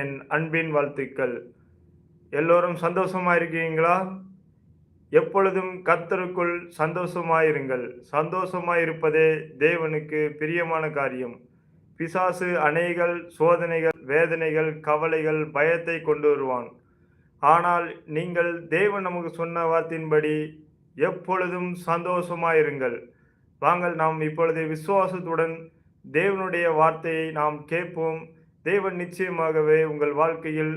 என் அன்பின் வாழ்த்துக்கள். எல்லோரும் சந்தோஷமா இருக்கீங்களா எப்பொழுதும் கத்தருக்குள் சந்தோஷமாயிருங்கள். சந்தோஷமாயிருப்பதே தேவனுக்கு பிரியமான காரியம். பிசாசு அணைகள் சோதனைகள் வேதனைகள் கவலைகள் பயத்தை கொண்டு வருவான். ஆனால் நீங்கள் தேவன் நமக்கு சொன்ன வார்த்தையின்படி எப்பொழுதும் சந்தோஷமாயிருங்கள். வாங்கள் நாம் இப்பொழுது விசுவாசத்துடன் தேவனுடைய வார்த்தையை நாம் கேட்போம். தேவன் நிச்சயமாகவே உங்கள் வாழ்க்கையில்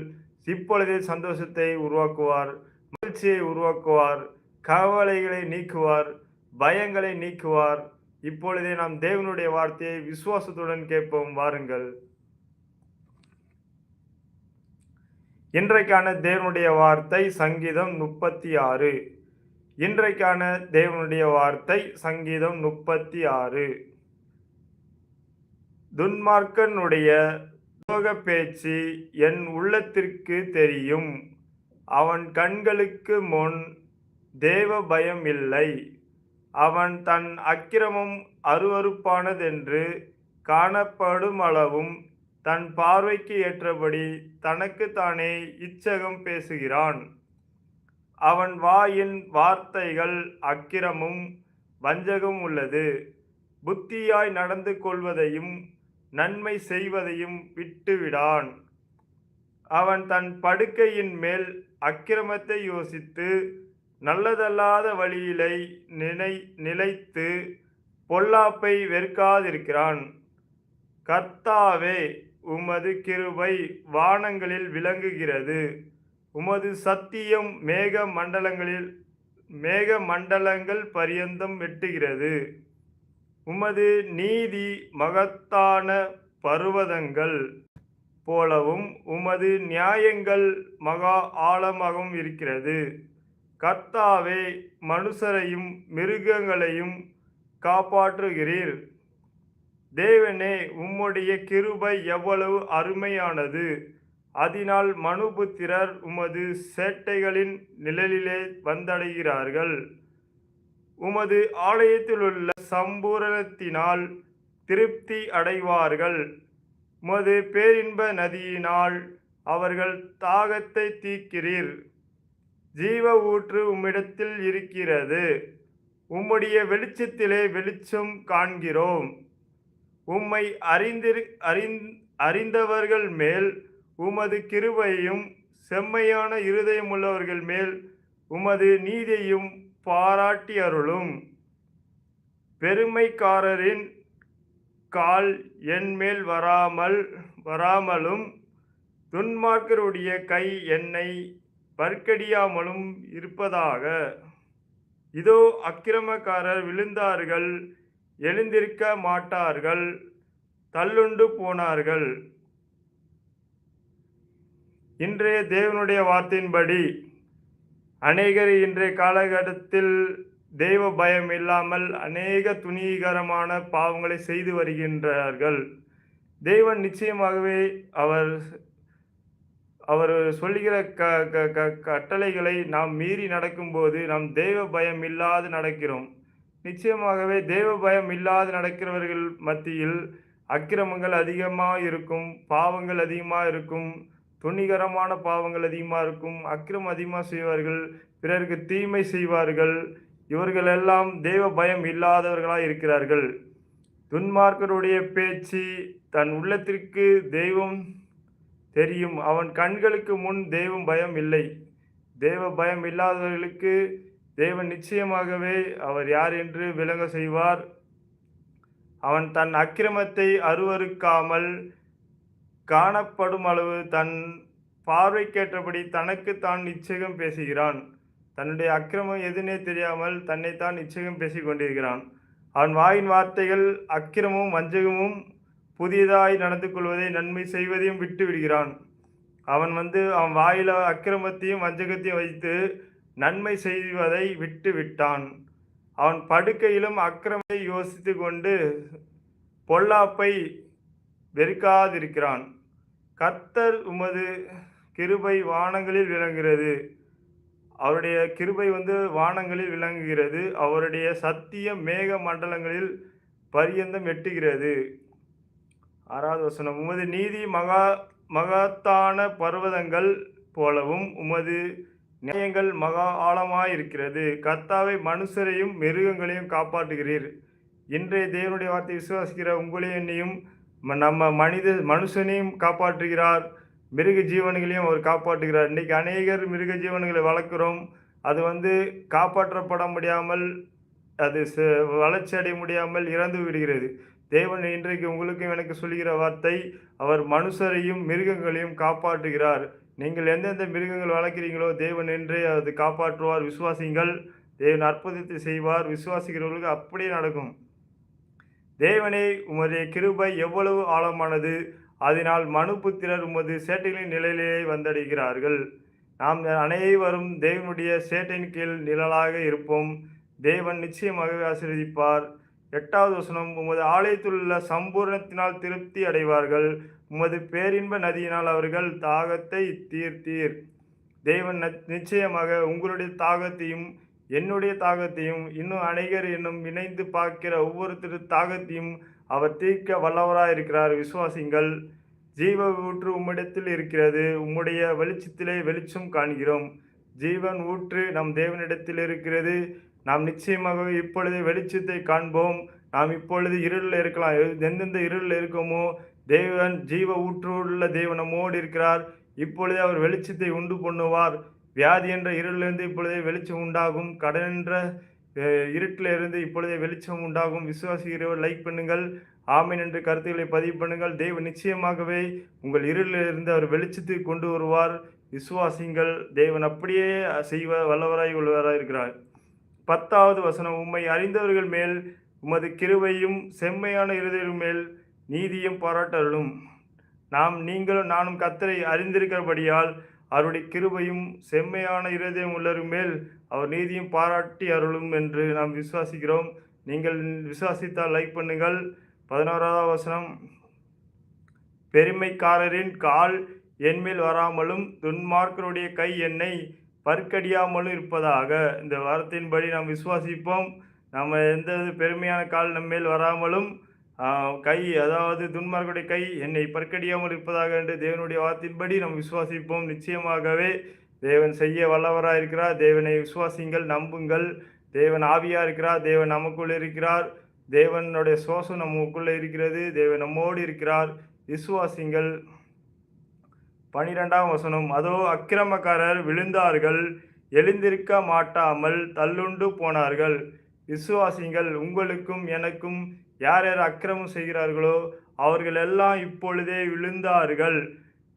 இப்பொழுதே சந்தோஷத்தை உருவாக்குவார் மகிழ்ச்சியை உருவாக்குவார் கவலைகளை நீக்குவார் பயங்களை நீக்குவார். இப்பொழுதே நாம் தேவனுடைய வார்த்தையை விசுவாசத்துடன் கேட்போம். வாருங்கள். இன்றைக்கான தேவனுடைய வார்த்தை சங்கீதம் முப்பத்தி ஆறு. இன்றைக்கான தேவனுடைய வார்த்தை சங்கீதம் முப்பத்தி ஆறு. துன்மார்க்கனுடைய துரோக பேச்சு என் உள்ளத்திற்கு தெரியும். அவன் கண்களுக்கு முன் தேவ பயம் இல்லை. அவன் தன் அக்கிரமம் அருவருப்பானதென்று காணப்படும் அளவும் தன் பார்வைக்கு ஏற்றபடி தனக்கு தானே இச்சகம் பேசுகிறான். அவன் வாயின் வார்த்தைகள் அக்கிரமும் வஞ்சகம் உள்ளது. புத்தியாய் நடந்து கொள்வதையும் நன்மை செய்வதையும் விட்டுவிடான். அவன் தன் படுக்கையின் மேல் அக்கிரமத்தை யோசித்து நல்லதல்லாத வழியிலை நினை நிலைத்து பொல்லாப்பை வெறுக்காதிருக்கிறான். கர்த்தாவே உமது கிருபை வானங்களில் விளங்குகிறது. உமது சத்தியம் மேக மண்டலங்களில் மேக மண்டலங்கள் பரியந்தம் வெட்டுகிறது. உமது நீதி மகத்தான பருவதங்கள் போலவும் உமது நியாயங்கள் மகா ஆழமாகவும் இருக்கிறது. கர்த்தாவே மனுஷரையும் மிருகங்களையும் காப்பாற்றுகிறீர். தேவனே உம்முடைய கிருபை எவ்வளவு அருமையானது. அதனால் மனுபுத்திரர் உமது சேட்டைகளின் நிழலிலே வந்தடைகிறார்கள். உமது ஆலயத்திலுள்ள சம்பூரணத்தினால் திருப்தி அடைவார்கள். உமது பேரின்ப நதியினால் அவர்கள் தாகத்தை தீக்கிறீர் ஜீவ ஊற்று உம்மிடத்தில் இருக்கிறது. உம்முடைய வெளிச்சத்திலே வெளிச்சம் காண்கிறோம். உம்மை அறிந்திரு அறிந் அறிந்தவர்கள் மேல் உமது கிருபையும் செம்மையான இருதயமுள்ளவர்கள் மேல் உமது நீதியையும் பாராட்டி அருளும். பெருமைக்காரரின் கால் என்மேல் வராமல் வராமலும் துன்மார்க்கருடைய கை என்னை பற்கடியாமலும் இருப்பதாக. இதோ அக்கிரமக்காரர் விழுந்தார்கள் எழுந்திருக்க மாட்டார்கள் தள்ளுண்டு போனார்கள். இன்றைய தேவனுடைய வார்த்தையின்படி அநேகர் இன்றைய காலகட்டத்தில் தெய்வ பயம் இல்லாமல் அநேக துணிகரமான பாவங்களை செய்து வருகின்றார்கள். தெய்வன் நிச்சயமாகவே அவர் அவர் சொல்லுகிற க க க கட்டளைகளை நாம் மீறி நடக்கும்போது நாம் தெய்வ பயம் இல்லாது நடக்கிறோம். நிச்சயமாகவே தெய்வ பயம் இல்லாது நடக்கிறவர்கள் மத்தியில் அக்கிரமங்கள் அதிகமாக இருக்கும் பாவங்கள் அதிகமாக இருக்கும் துணிகரமான பாவங்கள் அதிகமாக இருக்கும் அக்கிரமம் அதிகமாக செய்வார்கள் பிறருக்கு தீமை செய்வார்கள் இவர்கள் எல்லாம் தெய்வ பயம் இல்லாதவர்களாக இருக்கிறார்கள். துன்மார்க்கருடைய பேச்சு தன் உள்ளத்திற்கு தெய்வம் தெரியும். அவன் கண்களுக்கு முன் தெய்வம் பயம் இல்லை. தெய்வ பயம் இல்லாதவர்களுக்கு தேவன் நிச்சயமாகவே அவர் யார் என்று விளங்க செய்வார். அவன் தன் அக்கிரமத்தை அருவருக்காமல் காணப்படும் அளவு தன் பார்வைக்கேற்றபடி தனக்கு தான் நிச்சயம் பேசுகிறான். தன்னுடைய அக்கிரமம் எதுனே தெரியாமல் தன்னைத்தான் நிச்சயம் பேசிக் கொண்டிருக்கிறான். அவன் வாயின் வார்த்தைகள் அக்கிரமும் வஞ்சகமும் புதியதாய் நடந்து கொள்வதை நன்மை செய்வதையும் விட்டு விடுகிறான். அவன் வந்து அவன் வாயில அக்கிரமத்தையும் வஞ்சகத்தையும் வைத்து நன்மை செய்வதை விட்டு விட்டான். அவன் படுக்கையிலும் அக்கிரமத்தை யோசித்து கொண்டு பொல்லாப்பை வெறுக்காதிருக்கிறான். கர்த்தர் உமது கிருபை வானங்களில் விளங்குகிறது. அவருடைய கிருபை வந்து வானங்களில் விளங்குகிறது. அவருடைய சத்தியம் மேக மண்டலங்களில் பரியந்தம் எட்டுகிறது. ஆறாவது வசனம் உமது நீதி மகா மகத்தான பர்வதங்கள் போலவும் உமது நியாயங்கள் மகா ஆழமாயிருக்கிறது. கர்த்தாவை மனுஷரையும் மிருகங்களையும் காப்பாற்றுகிறீர். இன்றைய தேவனுடைய வார்த்தை விசுவாசிக்கிற உங்களையும் என்னையும் ம- நம்ம மனித மனுஷனையும் காப்பாற்றுகிறார். மிருக ஜீவன்களையும் அவர் காப்பாற்றுகிறார். இன்றைக்கி அநேகர் மிருக ஜீவன்களை வளர்க்குறோம். அது வந்து காப்பாற்றப்பட முடியாமல் அது ச- வளர்ச்சி அடைய முடியாமல் இறந்து விடுகிறது. தேவன் இன்றைக்கு உங்களுக்கும் எனக்கு சொல்லுகிற வார்த்தை அவர் மனுஷரையும் மிருகங்களையும் காப்பாற்றுகிறார். நீங்கள் எந்தெந்த மிருகங்கள் வளர்க்குறீங்களோ தேவன் என்றே அது காப்பாற்றுவார். விசுவாசிங்கள் தேவன் அற்புதத்தை செய்வார். விசுவாசிக்கிறவர்களுக்கு அப்படியே நடக்கும். தேவனே உமது கிருபை எவ்வளவு ஆழமானது. அதனால் மனுபுத்திரர் உமது சேட்டைகளின் நிழலிலே வந்தடைகிறார்கள். நாம் அனைவரும் தேவனுடைய சேட்டையின் கீழ் நிழலாக இருப்போம். தேவன் நிச்சயமாகவே ஆசீர்வதிப்பார். எட்டாவது வசனம் உமது ஆலயத்தில் உள்ள சம்பூர்ணத்தினால் திருப்தி அடைவார்கள். உமது பேரின்ப நதியினால் அவர்கள் தாகத்தை தீர்த்தீர். தேவன் நிச்சயமாக உங்களுடைய தாகத்தையும் என்னுடைய தாகத்தையும் இன்னும் அநேகர் என்னும் இணைந்து பார்க்கிற ஒவ்வொருத்தர் தாகத்தையும் அவர் தீர்க்க வல்லவராயிருக்கிறார். விசுவாசிங்கள் ஜீவ ஊற்று உம்மிடத்தில் இருக்கிறது. உம்முடைய வெளிச்சத்திலே வெளிச்சம் காண்கிறோம். ஜீவன் ஊற்று நம் தேவனிடத்தில் இருக்கிறது. நாம் நிச்சயமாகவே இப்பொழுது வெளிச்சத்தை காண்போம். நாம் இப்பொழுது இருளில் இருக்கலாம். எந்தெந்த இருளில் இருக்கோமோ தேவன் ஜீவ ஊற்றுள்ள தேவனமோடு இருக்கிறார். இப்பொழுதே அவர் வெளிச்சத்தை உண்டு பண்ணுவார். வியாதி என்ற இருளிலிருந்து இப்பொழுதே வெளிச்சம் உண்டாகும். கடன் என்ற இருட்டில் இருந்து இப்பொழுதே வெளிச்சம் உண்டாகும். விசுவாசிக்கிறவர் லைக் பண்ணுங்கள். ஆமீன் என்று கருத்துக்களை பதிவு பண்ணுங்கள். தேவன் நிச்சயமாகவே உங்கள் இருளிலிருந்து அவர் வெளிச்சத்தை கொண்டு வருவார். விசுவாசிங்கள் தேவன் அப்படியே செய்வ வல்லவராய் உள்ளவராய் இருக்கிறார். பத்தாவது வசனம் உம்மை அறிந்தவர்கள் மேல் உமது கிருவையும் செம்மையான இருதயம் மேல் நீதியும் பாராட்டருளும். நாம் நீங்களும் நானும் கத்தரை அறிந்திருக்கிறபடியால் அவருடைய கிருபையும் செம்மையான இருதயம் உள்ளவர் மேல் அவர் நீதியும் பாராட்டி அருளும் என்று நாம் விசுவாசிக்கிறோம். நீங்கள் விசுவாசித்தால் லைக் பண்ணுங்கள். பதினோராவது வசனம். பெருமைக்காரரின் கால் என்மேல் வராமலும் துன்மார்க்கருடைய கை என்னை பற்கடியாமலும் இருப்பதாக. இந்த வாரத்தின்படி நாம் விசுவாசிப்போம். நம்ம எந்த பெருமையான கால் நம்மேல் வராமலும் கை அதாவது துன்மார்களுடைய கை என்னை பற்கடியாமல் இருப்பதாக என்று தேவனுடைய வார்த்தையின்படி நாம் விசுவாசிப்போம். நிச்சயமாகவே தேவன் செய்ய வல்லவராக இருக்கிறார். தேவனை விசுவாசிங்கள் நம்புங்கள். தேவன் ஆவியாக இருக்கிறார். தேவன் நமக்குள் இருக்கிறார். தேவனுடைய சுவாசம் நமக்குள்ளே இருக்கிறது. தேவன் நம்மோடு இருக்கிறார். விசுவாசிங்கள் பனிரெண்டாம் வசனம் அதோ அக்கிரமக்காரர் விழுந்தார்கள் எழுந்திருக்க மாட்டாமல் தள்ளுண்டு போனார்கள். விசுவாசிங்கள் உங்களுக்கும் எனக்கும் யார் யார் அக்கிரமம் செய்கிறார்களோ அவர்கள் எல்லாம் இப்பொழுதே விழுந்தார்கள்.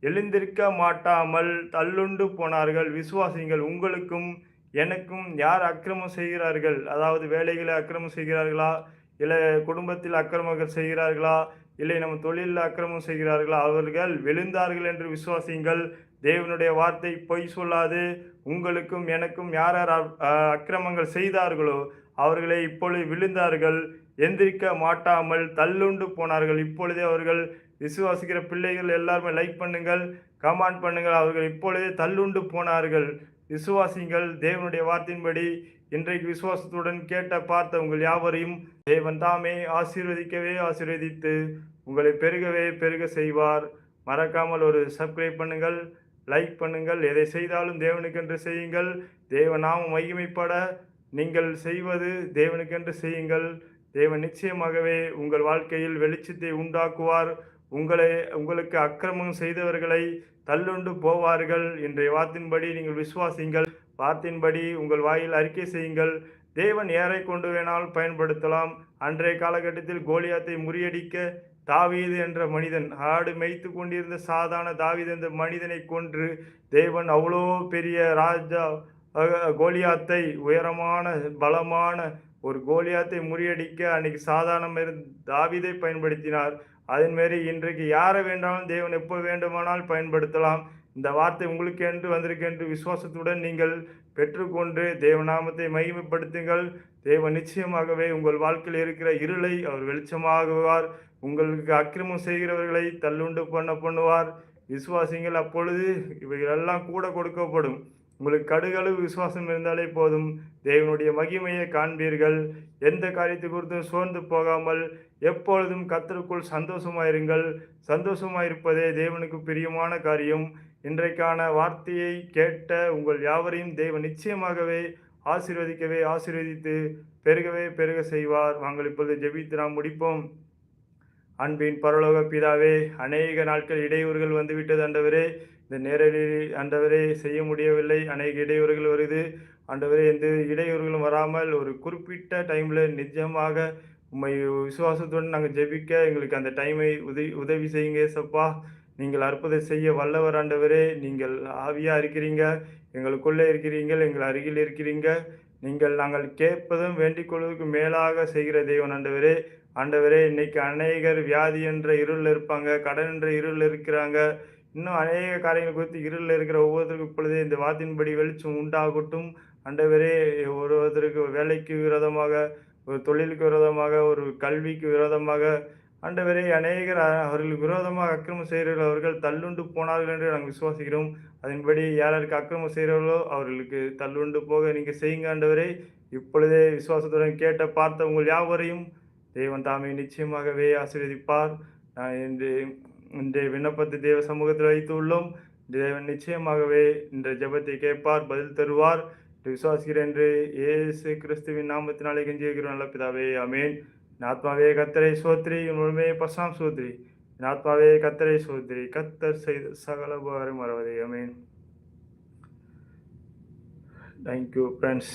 எழுந்திருக்க மாட்டாமல் தள்ளுண்டு போனார்கள். விசுவாசிங்கள் உங்களுக்கும் எனக்கும் யார் அக்கிரமம் செய்கிறார்கள்? அதாவது வேலைகளை அக்கிரமம் செய்கிறார்களா? இல்லை குடும்பத்தில் அக்கிரமங்கள் செய்கிறார்களா? இல்லை நம்ம தொழிலில் அக்கிரமம் செய்கிறார்களா? அவர்கள் விழுந்தார்கள் என்று விசுவாசிங்கள். தேவனுடைய வார்த்தை பொய் சொல்லாது. உங்களுக்கும் எனக்கும் யார் யார் அக்கிரமங்கள் செய்தார்களோ அவர்களை இப்பொழுது விழுந்தார்கள். எந்திரிக்க மாட்டாமல் தள்ளுண்டு போனார்கள். இப்பொழுதே அவர்கள் விசுவாசிக்கிற பிள்ளைகள் எல்லாருமே லைக் பண்ணுங்கள் கமெண்ட் பண்ணுங்கள். அவர்கள் இப்பொழுதே தள்ளுண்டு போனார்கள். விசுவாசிங்கள் தேவனுடைய வார்த்தையின்படி இன்றைக்கு விசுவாசத்துடன் கேட்ட பார்த்த உங்கள் யாவரையும் தேவன் தாமே ஆசீர்வதிக்கவே ஆசீர்வதித்து உங்களை பெருகவே பெருக செய்வார். மறக்காமல் ஒரு சப்ஸ்கிரைப் பண்ணுங்கள் லைக் பண்ணுங்கள். எதை செய்தாலும் தேவனுக்கென்று செய்யுங்கள். தேவ நாமம் மகிமைப்பட நீங்கள் செய்வது தேவனுக்கென்று செய்யுங்கள். தேவன் நிச்சயமாகவே உங்கள் வாழ்க்கையில் வெளிச்சத்தை உண்டாக்குவார். உங்களை உங்களுக்கு அக்கிரமம் செய்தவர்களை தள்ளுண்டு போவார்கள். இன்றைய வார்த்தையின்படி நீங்கள் விசுவாசிங்கள் வார்த்தையின்படி உங்கள் வாயில் அறிக்கை செய்யுங்கள். தேவன் ஏறை கொண்டு வேணால் பயன்படுத்தலாம். அன்றைய காலகட்டத்தில் கோலியாத்தை முறியடிக்க தாவீது என்ற மனிதன் ஆடு மேய்த்து கொண்டிருந்த சாதாரண தாவீது என்ற மனிதனை கொன்று தேவன் அவ்வளோ பெரிய ராஜா கோலியாத்தை உயரமான பலமான ஒரு கோலியாத்தை முறியடிக்க அன்னைக்கு சாதாரண இருந்த தாவிதை பயன்படுத்தினார். அதன்மாரி இன்றைக்கு யாரை வேண்டாலும் தேவன் எப்போ வேண்டுமானால் பயன்படுத்தலாம். இந்த வார்த்தை உங்களுக்கு என்று வந்திருக்கென்று விசுவாசத்துடன் நீங்கள் பெற்றுக்கொண்டு தேவநாமத்தை மகிமைப்படுத்துங்கள். தேவன் நிச்சயமாகவே உங்கள் வாழ்க்கையில் இருக்கிற இருளை அவர் வெளிச்சமாகுவார். உங்களுக்கு அக்கிரமம் செய்கிறவர்களை தள்ளுண்டு பண்ண பண்ணுவார். விசுவாசிங்கள் அப்பொழுது இவைகளெல்லாம் கூட கொடுக்கப்படும். உங்களுக்கு கடுகளவு விசுவாசம் இருந்தாலே போதும். தேவனுடைய மகிமையை காண்பீர்கள். எந்த காரியத்தை குறித்தும் சோர்ந்து போகாமல் எப்பொழுதும் கத்தருக்குள் சந்தோஷமாயிருங்கள். சந்தோஷமாயிருப்பதே தேவனுக்கு பிரியமான காரியம். இன்றைக்கான வார்த்தையை கேட்ட உங்கள் யாவரையும் தேவன் நிச்சயமாகவே ஆசீர்வதிக்கவே ஆசீர்வதித்து பெருகவே பெருக செய்வார். நாங்கள் இப்பொழுது ஜெபித்து நாம் முடிப்போம். அன்பின் பரலோக பிதாவே அநேக நாட்கள் இடையூறுகள் வந்துவிட்டது ஆண்டவரே இந்த நேரடியில் ஆண்டவரே செய்ய முடியவில்லை. அநேக இடையூறுகள் வருது. ஆண்டவரே எந்த இடையூறுகளும் வராமல் ஒரு குறிப்பிட்ட டைமில் நிஜமாக உண்மை விசுவாசத்துடன் நாங்கள் ஜெபிக்க எங்களுக்கு அந்த டைமை உதவி உதவி செய்யுங்க சப்பா நீங்கள் அற்புதம் செய்ய வல்லவர் ஆண்டவரே நீங்கள் ஆவியாக இருக்கிறீங்க. எங்களுக்குள்ளே இருக்கிறீங்கள் எங்கள் அருகில் இருக்கிறீங்க. நீங்கள் நாங்கள் கேட்பதும் வேண்டிக் கொள்வதற்கு மேலாக செய்கிற தெய்வன் ஆண்டவரே ஆண்டவரே இன்னைக்கு அநேகர் வியாதி என்ற இருளில் இருப்பாங்க. கடன் என்ற இருளில் இருக்கிறாங்க. இன்னும் அநேக காரியங்கள் குறித்து இருளில் இருக்கிற ஒவ்வொருத்தருக்கும் இப்பொழுதே இந்த வாத்தின்படி வெளிச்சம் உண்டாகட்டும். அண்டவரே ஒருவருக்கு வேலைக்கு விரோதமாக ஒரு தொழிலுக்கு விரோதமாக ஒரு கல்விக்கு விரோதமாக ஆண்டவரே அநேகர் அவர்களுக்கு விரோதமாக அக்கிரமம் செய்கிறவர்கள் அவர்கள் தள்ளுண்டு போனார்கள் என்று நாங்கள் விசுவாசிக்கிறோம். அதன்படி யாருக்கு அக்கிரமம் செய்கிறவர்களோ அவர்களுக்கு தள்ளுண்டு போக நீங்கள் செய்யுங்க ஆண்டவரே. இப்பொழுதே விசுவாசத்துடன் கேட்ட பார்த்த உங்கள் யாவரையும் தேவன் தாமே நிச்சயமாகவே ஆசீர்வதிப்பார். நான் என்று இன்றைய விண்ணப்பத்தை தேவ சமூகத்தில் வைத்துள்ளோம். தேவன் நிச்சயமாகவே இந்த ஜெபத்தை கேட்பார் பதில் தருவார். விசுவாசிக்கிறேன் என்று இயேசு கிறிஸ்துவின் நாமத்தினாலே கெஞ்சியிருக்கிறோம் நல்ல பிதாவே அமேன் ஆத்மாவே கத்தரை சோத்ரி உண்மையே பசாம் சோத்ரி ஆத்மாவே கத்தரை சோத்ரி கத்தர் செய்த சகல உபகாரம் மறவதே அமேன் தேங்க்யூ ஃப்ரெண்ட்ஸ்